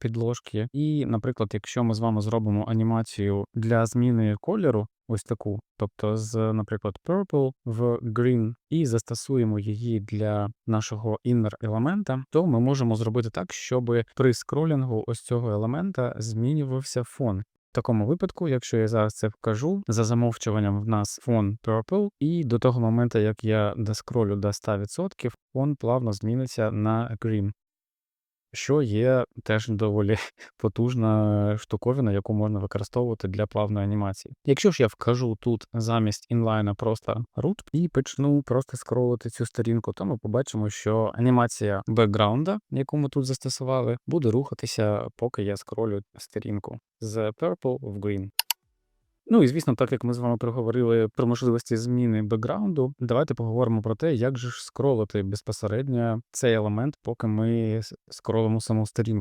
підложки. І, наприклад, якщо ми з вами зробимо анімацію для зміни кольору, ось таку, тобто з, наприклад, purple в green, і застосуємо її для нашого inner елемента, то ми можемо зробити так, щоб при скролінгу ось цього елемента змінювався фон. В такому випадку, якщо я зараз це вкажу, за замовчуванням в нас фон purple, і до того моменту, як я доскролю до 100%, фон плавно зміниться на green. Що є теж доволі потужна штуковина, яку можна використовувати для плавної анімації. Якщо ж я вкажу тут замість інлайна просто root і почну просто скролити цю сторінку, то ми побачимо, що анімація бекграунда, яку ми тут застосували, буде рухатися, поки я скролю сторінку з purple в green. Ну і звісно, так як ми з вами проговорили про можливості зміни бекграунду, давайте поговоримо про те, як же ж скролити безпосередньо цей елемент, поки ми скролимо саму сторінку.